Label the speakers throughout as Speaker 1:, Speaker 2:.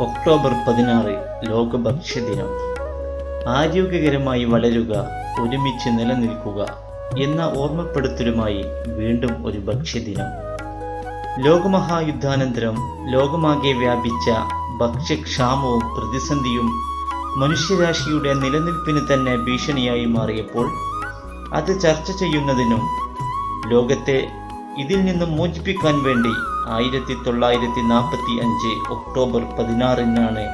Speaker 1: October പതിനാറ് ലോക ഭക്ഷ്യദിനം ആരോഗ്യകരമായി വളരുക ഒരുമിച്ച് നിലനിൽക്കുക എന്ന ഓർമ്മപ്പെടുത്തലുമായി വീണ്ടും ഒരു ഭക്ഷ്യദിനം ലോകമഹായുദ്ധാനന്തരം ലോകമാകെ വ്യാപിച്ച ഭക്ഷ്യക്ഷാമവും പ്രതിസന്ധിയും മനുഷ്യരാശിയുടെ നിലനിൽപ്പിന് തന്നെ ഭീഷണിയായി മാറിയപ്പോൾ അത് ചർച്ച ചെയ്യുന്നതിനും ലോകത്തെ ഇതിൽ നിന്നും മോചിപ്പിക്കാൻ വേണ്ടി ആയിരത്തി തൊള്ളായിരത്തി നാൽപ്പത്തി അഞ്ച് ഒക്ടോബർ പതിനാറിനാണ്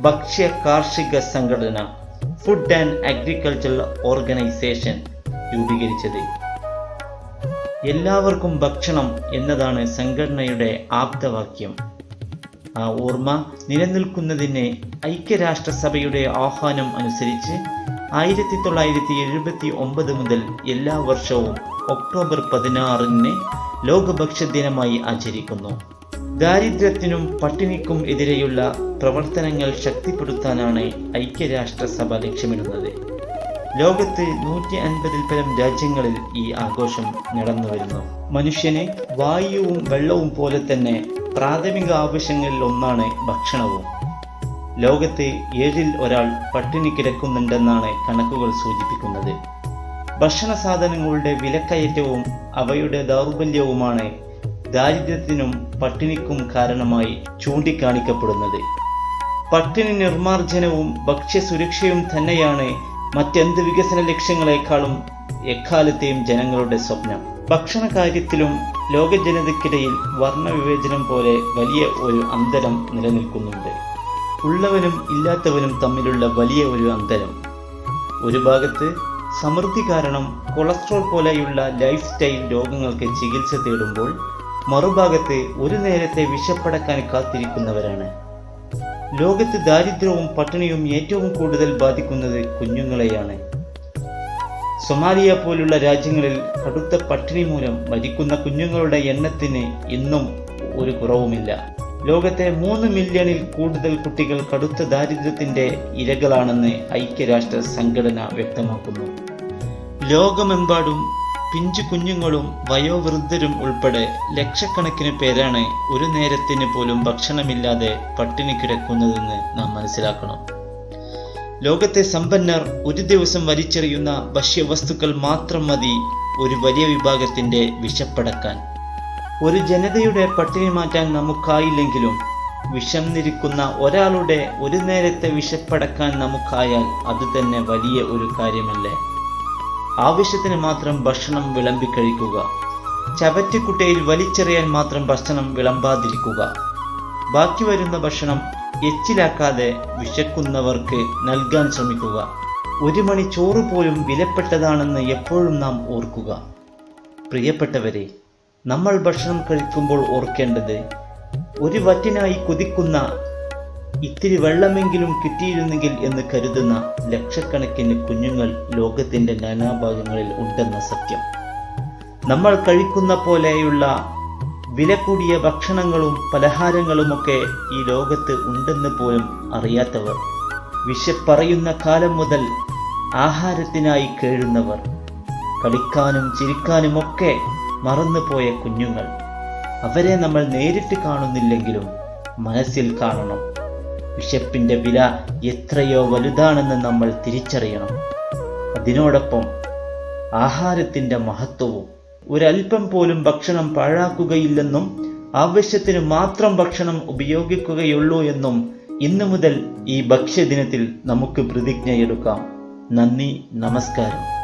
Speaker 1: ഭക്ഷ്യ കാർഷിക സംഘടന ഫുഡ് ആൻഡ് അഗ്രികൾച്ചർ ഓർഗനൈസേഷൻ രൂപീകരിച്ചത്. എല്ലാവർക്കും ഭക്ഷണം എന്നതാണ് സംഘടനയുടെ ആപ്തവാക്യം. ആ ഓർമ്മ നിലനിൽക്കുന്നതിന് ഐക്യരാഷ്ട്രസഭയുടെ ആഹ്വാനം അനുസരിച്ച് ആയിരത്തി തൊള്ളായിരത്തി എഴുപത്തി ഒമ്പത് മുതൽ എല്ലാ വർഷവും ഒക്ടോബർ പതിനാറിന് ലോക ഭക്ഷ്യദിനമായി ആചരിക്കുന്നു. ദാരിദ്ര്യത്തിനും പട്ടിണിക്കും എതിരെയുള്ള പ്രവർത്തനങ്ങൾ ശക്തിപ്പെടുത്താനാണ് ഐക്യരാഷ്ട്രസഭ ലക്ഷ്യമിടുന്നത്. ലോകത്ത് നൂറ്റി അൻപതിൽ പരം രാജ്യങ്ങളിൽ ഈ ആഘോഷം നടന്നു വരുന്നു മനുഷ്യനെ വായുവും വെള്ളവും പോലെ തന്നെ പ്രാഥമിക ആവശ്യങ്ങളിൽ ഒന്നാണ് ഭക്ഷണവും. ലോകത്ത് ഏഴിൽ ഒരാൾ പട്ടിണി കിടക്കുന്നുണ്ടെന്നാണ് കണക്കുകൾ സൂചിപ്പിക്കുന്നത്. ഭക്ഷണ സാധനങ്ങളുടെ വിലക്കയറ്റവും അവയുടെ ദൗർബല്യവുമാണ് ദാരിദ്ര്യത്തിനും പട്ടിണിക്കും കാരണമായി ചൂണ്ടിക്കാണിക്കപ്പെടുന്നത്. പട്ടിണി നിർമാർജനവും ഭക്ഷ്യസുരക്ഷയും തന്നെയാണ് മറ്റെന്ത് വികസന ലക്ഷ്യങ്ങളെക്കാളും എക്കാലത്തെയും ജനങ്ങളുടെ സ്വപ്നം. ഭക്ഷണ കാര്യത്തിലും ലോക ജനതയ്ക്കിടയിൽ വർണവിവേചനം പോലെ വലിയ ഒരു അന്തരം നിലനിൽക്കുന്നുണ്ട്. ഉള്ളവനും ഇല്ലാത്തവനും തമ്മിലുള്ള വലിയ ഒരു അന്തരം. ഒരു ഭാഗത്ത് സമൃദ്ധി കാരണം കൊളസ്ട്രോൾ പോലെയുള്ള ലൈഫ് സ്റ്റൈൽ രോഗങ്ങൾക്ക് ചികിത്സ തേടുമ്പോൾ മറുഭാഗത്ത് ഒരു നേരത്തെ വിശപ്പടക്കാൻ കാത്തിരിക്കുന്നവരാണ്. ലോകത്ത് ദാരിദ്ര്യവും പട്ടിണിയും ഏറ്റവും കൂടുതൽ ബാധിക്കുന്നത് കുഞ്ഞുങ്ങളെയാണ്. സൊമാലിയ പോലുള്ള രാജ്യങ്ങളിൽ കടുത്ത പട്ടിണി മൂലം മരിക്കുന്ന കുഞ്ഞുങ്ങളുടെ എണ്ണത്തിന് ഇന്നും ഒരു കുറവുമില്ല. ലോകത്തെ മൂന്ന് മില്യണിൽ കൂടുതൽ കുട്ടികൾ കടുത്ത ദാരിദ്ര്യത്തിന്റെ ഇരകളാണെന്ന് ഐക്യരാഷ്ട്ര സംഘടന വ്യക്തമാക്കുന്നു. ലോകമെമ്പാടും പിഞ്ചു കുഞ്ഞുങ്ങളും വയോവൃദ്ധരും ഉൾപ്പെടെ ലക്ഷക്കണക്കിന് പേരാണ് ഒരു നേരത്തിന് പോലും ഭക്ഷണമില്ലാതെ പട്ടിണി കിടക്കുന്നതെന്ന് നാം മനസ്സിലാക്കണം. ലോകത്തെ സമ്പന്നർ ഒരു ദിവസം വലിച്ചെറിയുന്ന ഭക്ഷ്യവസ്തുക്കൾ മാത്രം മതി ഒരു വലിയ വിഭാഗത്തിന്റെ വിശപ്പടക്കാൻ. ഒരു ജനതയുടെ പട്ടിണി മാറ്റാൻ നമുക്കായില്ലെങ്കിലും വിഷം നിരിക്കുന്ന ഒരാളുടെ ഒരു നേരത്തെ വിശപ്പടക്കാൻ നമുക്കായാൽ അത് തന്നെ വലിയ ഒരു കാര്യമല്ലേ? ആവശ്യത്തിന് മാത്രം ഭക്ഷണം വിളമ്പി കഴിക്കുക. ചവറ്റുകുട്ടയിൽ വലിച്ചെറിയാൻ മാത്രം ഭക്ഷണം വിളമ്പാതിരിക്കുക. ബാക്കി വരുന്ന ഭക്ഷണം എച്ചിലാക്കാതെ വിശക്കുന്നവർക്ക് നൽകാൻ ശ്രമിക്കുക. ഒരു മണി ചോറ് പോലും വിലപ്പെട്ടതാണെന്ന് എപ്പോഴും നാം ഓർക്കുക. പ്രിയപ്പെട്ടവരെ നമ്മൾ ഭക്ഷണം കഴിക്കുമ്പോൾ ഓർക്കേണ്ടത് ഒരു വറ്റിനായി കൊതിക്കുന്ന ഇത്തിരി വെള്ളമെങ്കിലും കിട്ടിയിരുന്നെങ്കിൽ എന്ന് കരുതുന്ന ലക്ഷക്കണക്കിന് കുഞ്ഞുങ്ങൾ ലോകത്തിന്റെ നാനാഭാഗങ്ങളിൽ ഉണ്ടെന്ന സത്യം. നമ്മൾ കഴിക്കുന്ന പോലെയുള്ള വില കൂടിയ ഭക്ഷണങ്ങളും പലഹാരങ്ങളുമൊക്കെ ഈ ലോകത്ത് ഉണ്ടെന്ന് പോലും അറിയാത്തവർ വിശപ്പറയുന്ന കാലം മുതൽ ആഹാരത്തിനായി കേഴുന്നവർ കളിക്കാനും ചിരിക്കാനുമൊക്കെ മറന്നുപോയ കുഞ്ഞുങ്ങൾ. അവരെ നമ്മൾ നേരിട്ട് കാണുന്നില്ലെങ്കിലും മനസ്സിൽ കാണണം. വിശപ്പിന്റെ വില എത്രയോ വലുതാണെന്ന് നമ്മൾ തിരിച്ചറിയണം. അതിനോടൊപ്പം ആഹാരത്തിന്റെ മഹത്വവും. ഒരൽപ്പം പോലും ഭക്ഷണം പാഴാക്കുകയില്ലെന്നും ആവശ്യത്തിന് മാത്രം ഭക്ഷണം ഉപയോഗിക്കുകയുള്ളൂ എന്നും ഇന്നു മുതൽ ഈ ഭക്ഷ്യദിനത്തിൽ നമുക്ക് പ്രതിജ്ഞയെടുക്കാം. നന്ദി നമസ്കാരം.